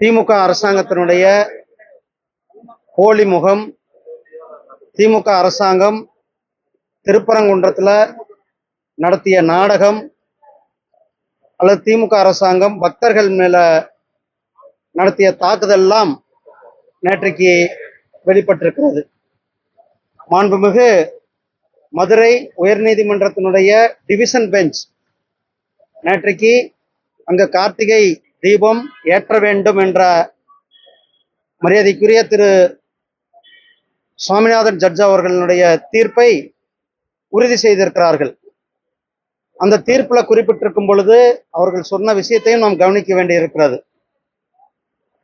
திமுக அரசாங்கத்தினுடைய போலி முகம் திமுக அரசாங்கம் திருப்பரங்குன்றத்தில் நடத்திய நாடகம் அல்லது திமுக அரசாங்கம் பக்தர்கள் மேல நடத்திய தாக்குதல்லாம் நேற்றைக்கு வெளிப்பட்டிருக்கிறது. மாண்புமிகு மதுரை உயர்நீதிமன்றத்தினுடைய டிவிஷன் பெஞ்ச் நேற்றைக்கு அங்க கார்த்திகை தீபம் ஏற்ற வேண்டும் என்ற மரியாதைக்குரிய திரு சுவாமிநாதன் ஜட்ஜ் அவர்களுடைய தீர்ப்பை உறுதி செய்திருக்கிறார்கள். அந்த தீர்ப்பில் குறிப்பிட்டிருக்கும் பொழுது அவர்கள் சொன்ன விஷயத்தையும் நாம் கவனிக்க வேண்டியிருக்கிறது.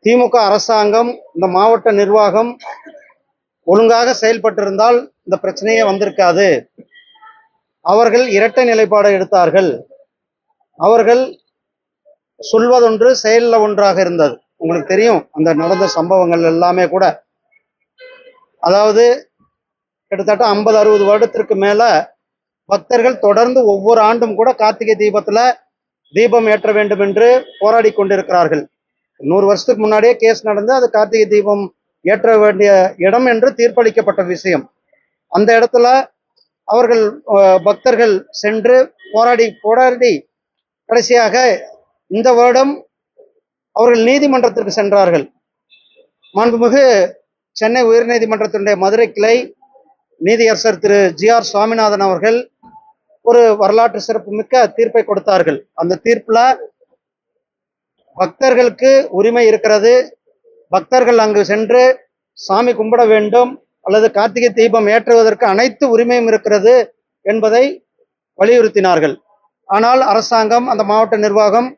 திமுக அரசாங்கம் இந்த மாவட்ட நிர்வாகம் ஒழுங்காக செயல்பட்டிருந்தால் இந்த பிரச்சனையே வந்திருக்காது. அவர்கள் இரட்டை நிலைப்பாடு எடுத்தார்கள். அவர்கள் சொல்வதொன்று செயலில் ஒன்றாக இருந்தது. உங்களுக்கு தெரியும் அந்த நடந்த சம்பவங்கள் எல்லாமே கூட. அதாவது கிட்டத்தட்ட ஐம்பது அறுபது வருடத்திற்கு மேல பக்தர்கள் தொடர்ந்து ஒவ்வொரு ஆண்டும் கூட கார்த்திகை தீபத்துல தீபம் ஏற்ற வேண்டும் என்று போராடி கொண்டிருக்கிறார்கள். நூறு வருஷத்துக்கு முன்னாடியே கேஸ் நடந்து அது கார்த்திகை தீபம் ஏற்ற வேண்டிய இடம் என்று தீர்ப்பளிக்கப்பட்ட விஷயம். அந்த இடத்துல அவர்கள் பக்தர்கள் சென்று போராடி போராடி கடைசியாக இந்த வருடம் அவர்கள் நீதிமன்றத்திற்கு சென்றார்கள். மாண்புமிகு சென்னை உயர்நீதிமன்றத்தினுடைய மதுரை கிளை நீதியரசர் திரு ஜி ஆர் சுவாமிநாதன் அவர்கள் ஒரு வரலாற்று சிறப்புமிக்க தீர்ப்பை கொடுத்தார்கள். அந்த தீர்ப்பில் பக்தர்களுக்கு உரிமை இருக்கிறது. பக்தர்கள் அங்கு சென்று சாமி கும்பிட வேண்டும் அல்லது கார்த்திகை தீபம் ஏற்றுவதற்கு அனைத்து உரிமையும் இருக்கிறது என்பதை வலியுறுத்தினார்கள். ஆனால் அரசாங்கம் அந்த மாவட்ட நிர்வாகம்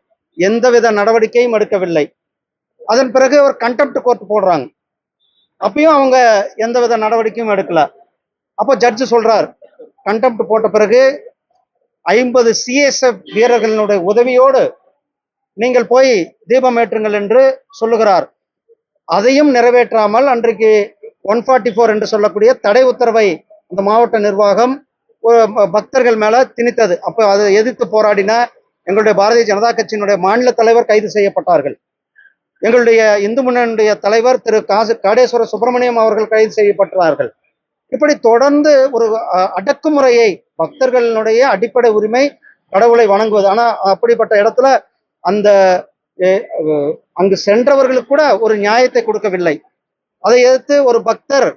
எந்தவித நடவடிக்கையும் எடுக்கவில்லை. அதன் பிறகு ஒரு கண்டெப்ட் கோர்ட் போடுறாங்க. அப்பயும் அவங்க எந்தவித நடவடிக்கையும் எடுக்கல. அப்போ ஜட்ஜு சொல்றார் கண்டெம்ட் போட்ட பிறகு ஐம்பது சிஎஸ்எஃப் வீரர்களினுடைய உதவியோடு நீங்கள் போய் தீபம் ஏற்றுங்கள் என்று சொல்லுகிறார். அதையும் நிறைவேற்றாமல் அன்றைக்கு ஒன் ஃபார்ட்டி ஃபோர் என்று சொல்லக்கூடிய தடை உத்தரவை இந்த மாவட்ட நிர்வாகம் பக்தர்கள் மேல திணித்தது. அப்போ அதை எதிர்த்து போராடின எங்களுடைய பாரதிய ஜனதா கட்சியினுடைய மாநில தலைவர் கைது செய்யப்பட்டார்கள். எங்களுடைய இந்து முன்னணியுடைய தலைவர் திரு காசு காடேஸ்வர சுப்பிரமணியம் அவர்கள் கைது செய்யப்பட்டார்கள். இப்படி தொடர்ந்து ஒரு அடக்குமுறையை பக்தர்களுடைய அடிப்படை உரிமை கடவுளை வணங்குவது. ஆனால் அப்படிப்பட்ட இடத்துல அந்த அங்கு சென்றவர்களுக்கு கூட ஒரு நியாயத்தை கொடுக்கவில்லை. அதை எதிர்த்து ஒரு பக்தர்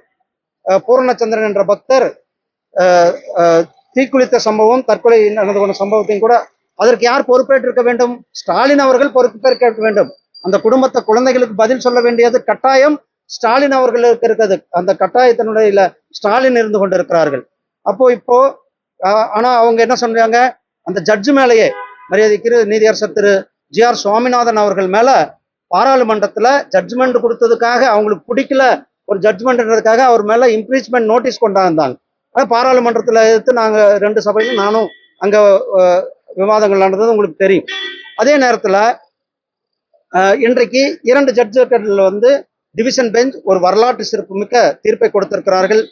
பூர்ணச்சந்திரன் பூரணச்சந்திரன் என்ற பக்தர் அஹ், தீக்குளித்த சம்பவம் தற்கொலை நடந்து கொண்ட சம்பவத்தையும் கூட அதற்கு யார் பொறுப்பேற்றிருக்க வேண்டும்? ஸ்டாலின் அவர்கள் பொறுப்பேற்க வேண்டும். அந்த குடும்பத்தை குழந்தைகளுக்கு பதில் சொல்ல வேண்டியது கட்டாயம் ஸ்டாலின் அவர்களுக்கு இருக்கிறது அந்த கட்டாயத்தினுடைய ஸ்டாலின் இருந்து கொண்டிருக்கிறார்கள். அப்போ இப்போ ஆனா அவங்க என்ன சொல்றாங்க? அந்த ஜட்ஜு மேலேயே மரியாதைக்கு நீதியரசர் திரு ஜி ஆர் சுவாமிநாதன் அவர்கள் மேல பாராளுமன்றத்துல ஜட்ஜ்மெண்ட் கொடுத்ததுக்காக அவங்களுக்கு பிடிக்கல ஒரு ஜட்ஜ்மெண்ட்ன்றதுக்காக அவர் மேல இம்ப்ரீச்மெண்ட் நோட்டீஸ் கொண்டாந்தாங்க. ஆனால் பாராளுமன்றத்தில் எடுத்து நாங்கள் ரெண்டு சபையிலும் நானும் அங்கே விவாதங்கள் நடந்தது உங்களுக்கு தெரியும். அதே நேரத்தில் இன்றைக்கு இரண்டு ஜட்ஜுகள் வந்து டிவிஷன் பெஞ்ச் ஒரு வரலாற்று சிறப்புமிக்க தீர்ப்பை கொடுத்திருக்கிறார்கள்.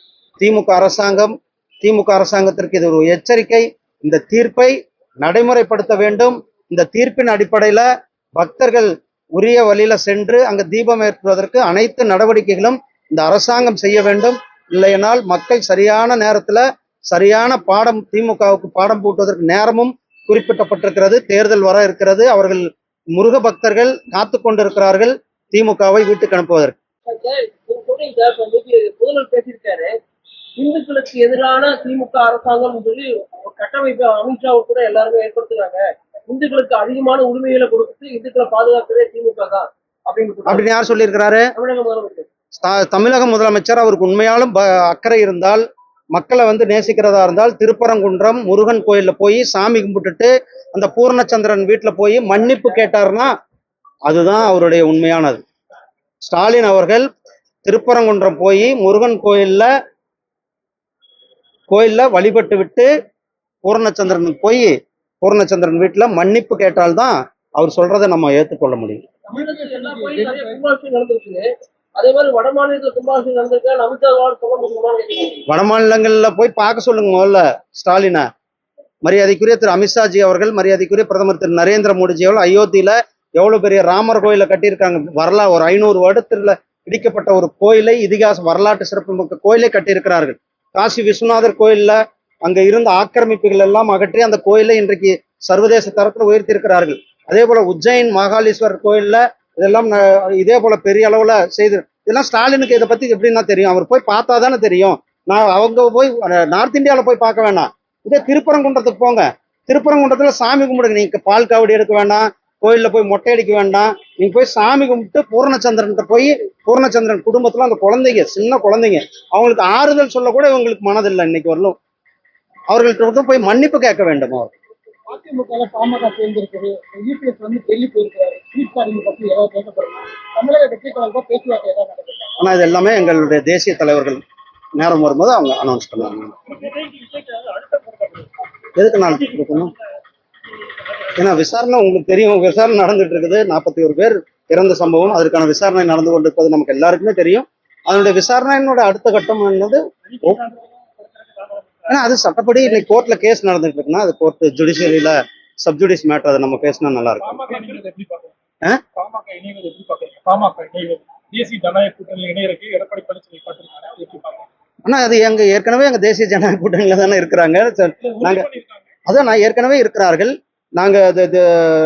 திமுக அரசாங்கம் திமுக அரசாங்கத்திற்கு இது ஒரு எச்சரிக்கை. இந்த தீர்ப்பை நடைமுறைப்படுத்த வேண்டும். இந்த தீர்ப்பின் அடிப்படையில் பக்தர்கள் உரிய வழியில சென்று அங்கு தீபம் ஏற்றுவதற்கு அனைத்து நடவடிக்கைகளும் இந்த அரசாங்கம் செய்ய வேண்டும். இல்லையனால் மக்கள் சரியான நேரத்தில் சரியான பாடம் திமுகவுக்கு பாடம் பூட்டுவதற்கு நேரமும் குறிப்பிட்டப்பட்டிருக்கிறது. தேர்தல் வர இருக்கிறது. அவர்கள் முருக பக்தர்கள் காத்து கொண்டிருக்கிறார்கள். திமுகவை வீட்டுக்கு அனுப்புவதற்கு. முதல்வர் பேசியிருக்காரு. இந்துக்களுக்கு எதிரான திமுக அரசாங்கம் சொல்லி கட்டமைப்பை அமித்ஷா கூட எல்லாருமே ஏற்படுத்துறாங்க. இந்துக்களுக்கு அதிகமான உரிமைகளை கொடுத்து இந்துக்களை பாதுகாக்கிறதே திமுக தான் அப்படின்னு யார் சொல்லியிருக்கிறாரு? தமிழக முதலமைச்சர். த- தமிழக முதலமைச்சர் அவருக்கு உண்மையாலும் அக்கறை இருந்தால் மக்களை வந்து நேசிக்கிறதா இருந்தால் திருப்பரங்குன்றம் முருகன் கோயில்ல போய் சாமி கும்பிட்டுட்டு அந்த பூர்ணச்சந்திரன் வீட்டில் போய் மன்னிப்பு கேட்டார்னா அதுதான் அவருடைய உண்மையானது. ஸ்டாலின் அவர்கள் திருப்பரங்குன்றம் போய் முருகன் கோயில்ல கோயில்ல வழிபட்டு விட்டு பூர்ணச்சந்திரனுக்கு போய் பூர்ணச்சந்திரன் வீட்டில் மன்னிப்பு கேட்டால்தான் அவர் சொல்றதை நம்ம ஏற்றுக்கொள்ள முடியும். அதே மாதிரி வட மாநிலத்தில் கும்பாபிஷேகம் நடந்திருக்கா? அமித்ஷா வட மாநிலங்கள்ல போய் பார்க்க சொல்லுங்க முதல்ல ஸ்டாலினை. மரியாதைக்குரிய திரு அமித்ஷாஜி அவர்கள் மரியாதைக்குரிய பிரதமர் திரு நரேந்திர மோடிஜி அவர்கள் அயோத்தியில எவ்வளவு பெரிய ராமர் கோயில கட்டியிருக்காங்க? வரலா ஒரு ஐநூறு வருடத்துல இடிக்கப்பட்ட ஒரு கோயிலை இதிகாச வரலாற்று சிறப்புமிக்க கோயிலை கட்டியிருக்கிறார்கள். காசி விஸ்வநாதர் கோயில்ல அங்க இருந்த ஆக்கிரமிப்புகள் எல்லாம் அகற்றி அந்த கோயிலை இன்றைக்கு சர்வதேச தரத்தில் உயர்த்தி இருக்கிறார்கள் அதே போல உஜ்ஜைன் மகாலீஸ்வரர் கோயில்ல இதெல்லாம் இதே போல பெரிய அளவுல செய்து இதெல்லாம் ஸ்டாலினுக்கு இதை பத்தி எப்படின்னா தெரியும். அவர் போய் பார்த்தா தானே தெரியும். நான் அவங்க போய் நார்த் இந்தியாவில் போய் பார்க்க வேண்டாம் இதே திருப்பரங்குன்றத்துக்கு போங்க. திருப்பரங்குன்றத்தில் சாமி கும்பிடுங்க. நீங்க பால் காவடி எடுக்க வேண்டாம். கோயில்ல போய் மொட்டை அடிக்க வேண்டாம். நீங்க போய் சாமி கும்பிட்டு பூர்ணச்சந்திரன்கிட்ட போய் பூர்ணச்சந்திரன் குடும்பத்துல அந்த குழந்தைங்க சின்ன குழந்தைங்க அவங்களுக்கு ஆறுதல் சொல்ல கூட இவங்களுக்கு மனதில்லை இன்னைக்கு வரலும். அவர்கள்ட்ட போய் மன்னிப்பு கேட்க வேண்டும்? அவர் அதிமுக பாமக சேர்ந்திருக்குது. யூபிஎஸ் வந்து டெல்லி போயிருக்காரு. சீட் பத்தி ஏதாவது பேசப்படுமா தமிழக வெற்றி கழகம் பேச்சுவார்த்தை ஏதாவது நடக்குது ஆனா இது எல்லாமே எங்களுடைய தேசிய தலைவர்கள் நேரம் வரும்போது அவங்க அனௌன்ஸ் பண்ணுவாங்க. எதுக்கு நாள் கொடுக்கணும்? ஏன்னா விசாரணை உங்களுக்கு தெரியும். விசாரணை நடந்துட்டு இருக்குது. நாற்பத்தி ஒரு பேர் இறந்த சம்பவம். அதற்கான விசாரணை நடந்து கொண்டிருப்பது நமக்கு எல்லாருக்குமே தெரியும். அதனுடைய விசாரணையினோட அடுத்த கட்டம் என்னது ஏன்னா அது சட்டப்படி இன்னைக்கு கோர்ட்ல கேஸ் நடந்துட்டு இருக்குன்னா அது கோர்ட் ஜுடிஷியரியில சப்ஜுடிஸ் மேட்டர் அதை நம்ம பேசினா நல்லா இருக்கும். ஆனா அது எங்க ஏற்கனவே எங்க தேசிய ஜனநாயக கூட்டணியில தானே இருக்கிறாங்க. நாங்க-. அதான் நான் ஏற்கனவே இருக்கிறார்கள். நாங்க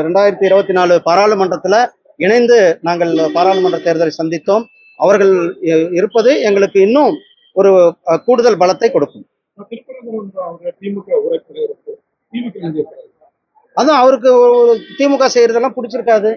ரெண்டாயிரத்தி இருபத்தி நாலு பாராளுமன்றத்துல இணைந்து நாங்கள் பாராளுமன்ற தேர்தலை சந்தித்தோம். அவர்கள் இருப்பது எங்களுக்கு இன்னும் ஒரு கூடுதல் பலத்தை கொடுக்கும். திருப்பரங்குன்றம் திமுக இருக்கு திமுக அதுவும் அவருக்கு ஒரு திமுக செய்யறதெல்லாம் பிடிச்சிருக்காது.